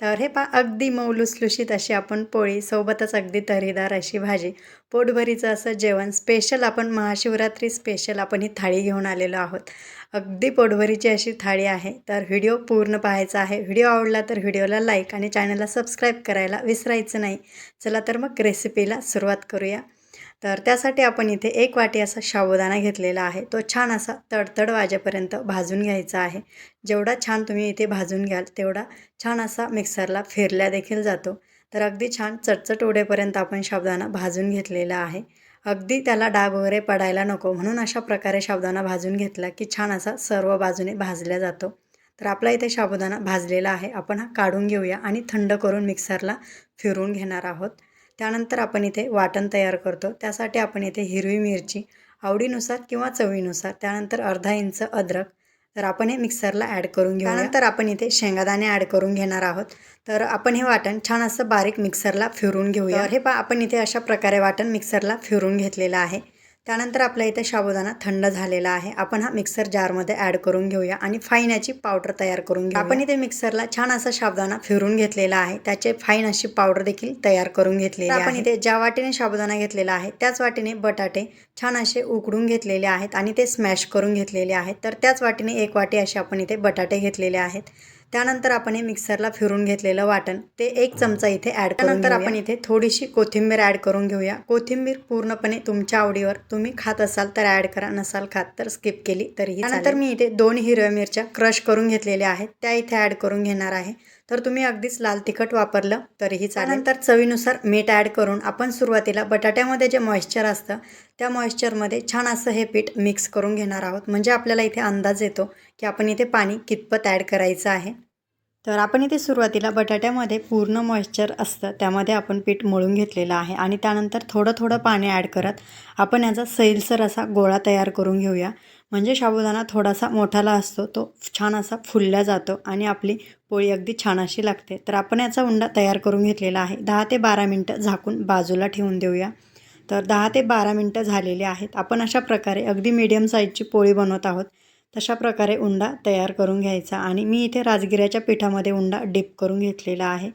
तर हे पहा अगदी मऊ लुसलुशीत अशी आपण पोळी सोबतच अगदी तर्रीदार अशी भाजी. पोटभरीचं असं जेवण स्पेशल आपण महाशिवरात्री स्पेशल आपण ही थाळी घेऊन आलेलो आहोत. अगदी पोटभरीची अशी थाळी आहे. तर व्हिडिओ पूर्ण पाहायचा आहे. व्हिडिओ आवडला तर व्हिडिओला लाईक आणि चॅनलला सबस्क्राईब करायला विसरायचं नाही. चला तर मग रेसिपीला सुरुवात करूया. तर त्यासाठी आपण इथे एक वाटी असा शाबुदाणा घेतलेला आहे. तो छान असा तडतड वाजेपर्यंत भाजून घ्यायचा आहे. जेवढा छान तुम्ही इथे भाजून घ्याल तेवढा छान असा मिक्सरला फिरल्या देखील जातो. तर अगदी छान चटचट उडेपर्यंत आपण शाबुदाणा भाजून घेतलेला आहे. अगदी त्याला डाग वगैरे पडायला नको म्हणून अशा प्रकारे शाबुदाणा भाजून घेतला की छान असा सर्व बाजूने भाजल्या जातो. तर आपला इथे शाबुदाणा भाजलेला आहे. आपण हा काढून घेऊया आणि थंड करून मिक्सरला फिरून घेणार आहोत. त्यानंतर आपण इथे वाटण तयार करतो. त्यासाठी आपण इथे हिरवी मिरची आवडीनुसार किंवा चवीनुसार त्यानंतर अर्धा इंच अद्रक. तर आपण हे मिक्सरला ॲड करून घेऊ त्यानंतर आपण इथे शेंगादाणे ॲड करून घेणार आहोत. तर आपण हे वाटण छान असं बारीक मिक्सरला फिरून घेऊया. हे पा आपण इथे अशा प्रकारे वाटण मिक्सरला फिरून घेतलेलं आहे. त्यानंतर आपल्या इथे साबुदाणा थंड झालेला आहे. आपण हा मिक्सर जारमध्ये ॲड करून घेऊया आणि फाईन याची पावडर तयार करून घेऊ आपण इथे मिक्सरला छान असा साबुदाणा फिरून घेतलेला आहे. त्याचे फाईन अशी पावडर देखील तयार करून घेतलेली आपण इथे ज्या वाटीने साबुदाणा घेतलेला आहे त्याच वाटीने बटाटे छान असे उकडून घेतलेले आहेत आणि ते स्मॅश करून घेतलेले आहेत. तर त्याच वाटीने एक वाटी असे आपण इथे बटाटे घेतलेले आहेत. त्यानंतर आपण हे मिक्सरला फिरून घेतलेलं वाटण. ते एक चमचा इथे ॲड त्यानंतर आपण इथे थोडीशी कोथिंबीर ॲड करून घेऊया. कोथिंबीर पूर्णपणे तुमच्या आवडीवर. तुम्ही खात असाल तर ॲड करा नसाल खात तर स्किप केली तरीही त्यानंतर मी इथे दोन हिरव्या मिरच्या क्रश करून घेतलेल्या आहेत. त्या इथे ॲड करून घेणार आहे. तर तुम्ही अगदीच लाल तिखट वापरलं तरीही त्यानंतर चवीनुसार मीठ ॲड करून आपण सुरुवातीला बटाट्यामध्ये जे मॉइश्चर असतं त्या मॉइश्चरमध्ये छान असं हे पीठ मिक्स करून घेणार आहोत. म्हणजे आपल्याला इथे अंदाज येतो की आपण इथे पाणी कितपत ॲड करायचं आहे. तर आपण इथे सुरुवातीला बटाट्यामध्ये पूर्ण मॉइश्चर असतं त्यामध्ये आपण पीठ मळून घेतलेलं आहे. आणि त्यानंतर थोडं थोडं पाणी ॲड करत आपण याचा सैलसर असा गोळा तयार करून घेऊया. म्हणजे साबुदाणा थोडासा मोठाला असतो तो छान असा फुलल्या जातो आणि आपली पोळी अगदी छान अशी लागते. तर आपण याचा उंडा तयार करून घेतलेला आहे. दहा ते बारा मिनटं झाकून बाजूला ठेवून देऊया. तर दहा ते बारा मिनटं झालेली आहेत. आपण अशा प्रकारे अगदी मीडियम साईजची पोळी बनवत आहोत. तशा प्रकारे उंडा तयार करून घ्यायचा आणि मी इथे राजगिऱ्याच्या पिठामध्ये उंडा डिप करून घेतलेला आहे.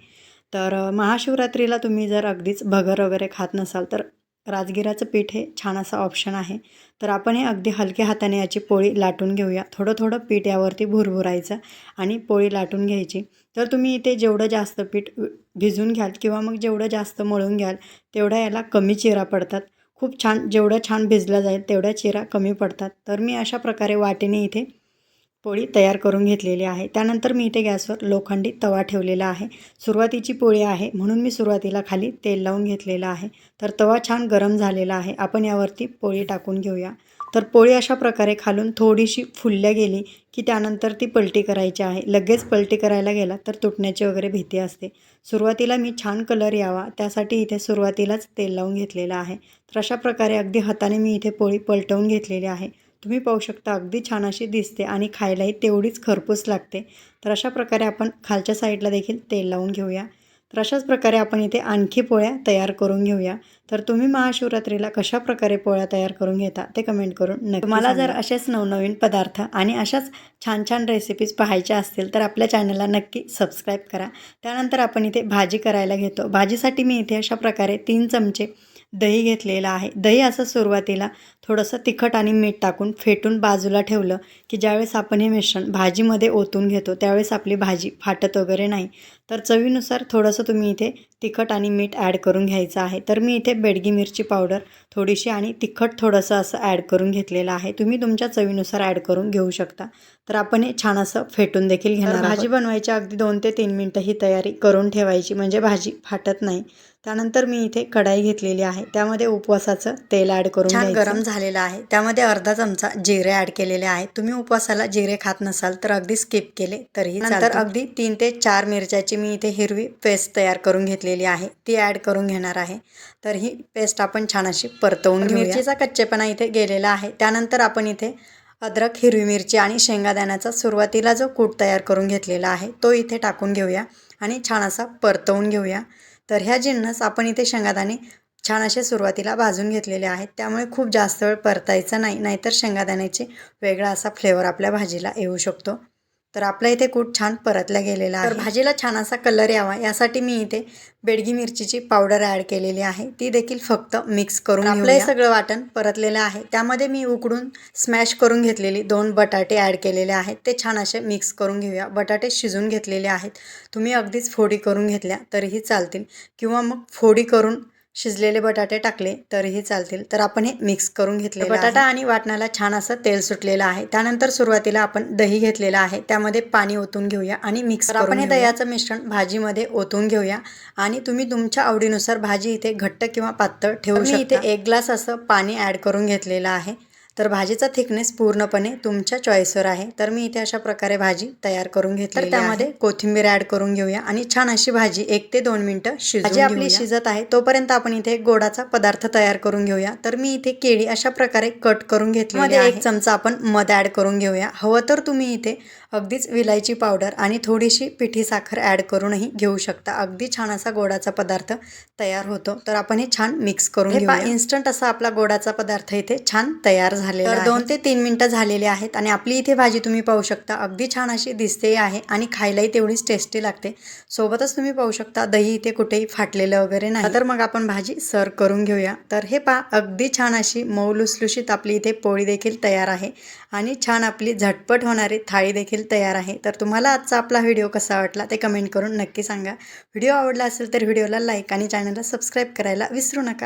तर महाशिवरात्रीला तुम्ही जर अगदीच भगर वगैरे खात नसाल तर राजगिराचं पीठ हे छान असं ऑप्शन आहे. तर आपण हे अगदी हलक्या हाताने याची पोळी लाटून घेऊया. थोडं थोडं पीठ यावरती भुरभुरायचं आणि पोळी लाटून घ्यायची. तर तुम्ही इथे जेवढं जास्त पीठ भिजून घ्याल किंवा मग जेवढं जास्त मळून घ्याल तेवढ्या याला कमी चिरा पडतात. खूप छान जेवढं छान भिजलं जाईल तेवढ्या चिरा कमी पडतात. तर मी अशा प्रकारे वाटेने इथे पोळी तयार करून घेतलेली आहे. त्यानंतर मी इथे गॅसवर लोखंडी तवा ठेवलेला आहे. सुरुवातीची पोळी आहे. म्हणून मी सुरुवातीला खाली तेल लावून घेतलेलं आहे. तर तवा छान गरम झालेला आहे. आपण यावरती पोळी टाकून घेऊया. तर पोळी अशा प्रकारे खालून थोडीशी फुलल्या गेली की त्यानंतर ती पलटी करायची आहे. लगेच पलटी करायला गेला तर तुटण्याची वगैरे भीती असते. सुरुवातीला मी छान कलर यावा. त्यासाठी इथे सुरुवातीलाच तेल लावून घेतलेलं आहे. तर अशा प्रकारे अगदी हाताने मी इथे पोळी पलटवून घेतलेली आहे. तुम्ही पाहू शकता अगदी छान अशी दिसते आणि खायलाही तेवढीच खरपूस लागते. तर अशा प्रकारे आपण खालच्या साईडला देखील तेल लावून घेऊया. तर अशाच प्रकारे आपण इथे आणखी पोळ्या तयार करून घेऊया. तर तुम्ही महाशिवरात्रीला कशा प्रकारे पोळ्या तयार करून घेता ते कमेंट करून नक्की मला जर असेच नवनवीन पदार्थ आणि अशाच छान छान रेसिपीज पाहायच्या असतील तर आपल्या चॅनलला नक्की सबस्क्राईब करा. त्यानंतर आपण इथे भाजी करायला घेतो. भाजीसाठी मी इथे अशा प्रकारे तीन चमचे दही घेतलेलं आहे. दही असं सुरुवातीला थोडंसं तिखट आणि मीठ टाकून फेटून बाजूला ठेवलं की ज्यावेळेस आपण हे मिश्रण भाजीमध्ये ओतून घेतो त्यावेळेस आपली भाजी फाटत वगैरे नाही. तर चवीनुसार थोडंसं तुम्ही इथे तिखट आणि मीठ ॲड करून घ्यायचं आहे. तर मी इथे बेडगी मिरची पावडर थोडीशी आणि तिखट थोडंसं असं ॲड करून घेतलेलं आहे. तुम्ही तुमच्या चवीनुसार ॲड करून घेऊ शकता. तर आपण हे छान असं फेटून देखील घेणार भाजी बनवायची अगदी दोन ते तीन मिनटं ही तयारी करून ठेवायची म्हणजे भाजी फाटत नाही. त्यानंतर मी इथे कढाई घेतलेली आहे. त्यामध्ये उपवासाचं तेल ॲड करून छान गरम झालेलं आहे. त्यामध्ये अर्धा चमचा जिरे ॲड केलेले आहेत तुम्ही उपवासाला जिरे खात नसाल तर अगदी स्किप केले तरीही नंतर अगदी तीन ते चार मिरच्याची मी इथे हिरवी पेस्ट तयार करून घेतलेली आहे. ती ॲड करून घेणार आहे. तर ही पेस्ट आपण छान अशी परतवून मिरचीचा कच्चेपणा इथे गेलेला आहे. त्यानंतर आपण इथे अद्रक हिरवी मिरची आणि शेंगादाण्याचा सुरुवातीला जो कूट तयार करून घेतलेला आहे तो इथे टाकून घेऊया आणि छान असा परतवून घेऊया. तर ह्या जिन्नस आपण इथे शेंगादाणे छान असे सुरुवातीला भाजून घेतलेले आहेत. त्यामुळे खूप जास्त वेळ परतायचं नाही नाहीतर शेंगादाण्याचे वेगळा असा फ्लेवर आपल्या भाजीला येऊ शकतो. तर आपल्या इथे कूट छान परतला गेलेला आहे. तर भाजीला छान असा कलर यावा. यासाठी मी इथे बेडगी मिरचीची पावडर ॲड केलेली आहे. ती देखील फक्त मिक्स करून आपलं हे सगळं वाटण परतलेलं आहे. त्यामध्ये मी उकडून स्मॅश करून घेतलेली दोन बटाटे ॲड केलेले आहेत. ते छान असे मिक्स करून घेऊया. बटाटे शिजून घेतलेले आहेत. तुम्ही अगदीच फोडी करून घेतल्या तरीही चालतील. किंवा मग फोडी करून शिजलेले बटाटे टाकले तरीही चालतील. तर आपण हे मिक्स करून घेतले बटाटा आणि वाटणाला छान असं तेल सुटलेलं आहे. त्यानंतर सुरुवातीला आपण दही घेतलेलं आहे. त्यामध्ये पाणी ओतून घेऊया आणि मिक्स आपण हे दह्याचं मिश्रण भाजीमध्ये ओतून घेऊया. आणि तुम्ही तुमच्या आवडीनुसार भाजी इथे घट्ट किंवा पातळ ठेवू शकता इथे एक ग्लास असं पाणी ॲड करून घेतलेलं आहे. तर भाजीचा थिकनेस पूर्णपणे तुमच्या चॉईसवर आहे. तर मी इथे अशा प्रकारे भाजी तयार करून घेतली तर त्यामध्ये कोथिंबीर ॲड करून घेऊया आणि छान अशी भाजी एक ते दोन मिनिटं भाजी आपली शिजत आहे. तोपर्यंत आपण इथे एक गोडाचा पदार्थ तयार करून घेऊया. तर मी इथे केळी अशा प्रकारे कट करून घेतली मध्ये एक चमचा आपण मध ॲड करून घेऊया. हवं तर तुम्ही इथे अगदीच विलायची पावडर आणि थोडीशी पिठी साखर ॲड करूनही घेऊ शकता. अगदी छान असा गोडाचा पदार्थ तयार होतो. तर आपण हे छान मिक्स करून घेऊया. इन्स्टंट असा आपला गोडाचा पदार्थ इथे छान तयार झालेला आहे. दोन ते तीन मिनिटं झालेले आहेत आणि आपली इथे भाजी तुम्ही पाहू शकता. अगदी छान अशी दिसते आहे आणि खायलाही तेवढीच टेस्टी लागते. सोबतच तुम्ही पाहू शकता दही इथे कुठेही फाटलेलं वगैरे नाही. तर मग आपण भाजी सर्व करून घेऊया. तर हे पा अगदी छान अशी मऊ लुसलुशीत आपली इथे पोळी देखील तयार आहे आणि छान आपली झटपट होणारी थाळी देखील तयार आहे. तर तुम्हाला आजचा आपला व्हिडिओ कसा वाटला ते कमेंट करून नक्की सांगा. व्हिडिओ आवडला असेल तर व्हिडिओला लाईक आणि चॅनलला सबस्क्राईब करायला विसरू नका.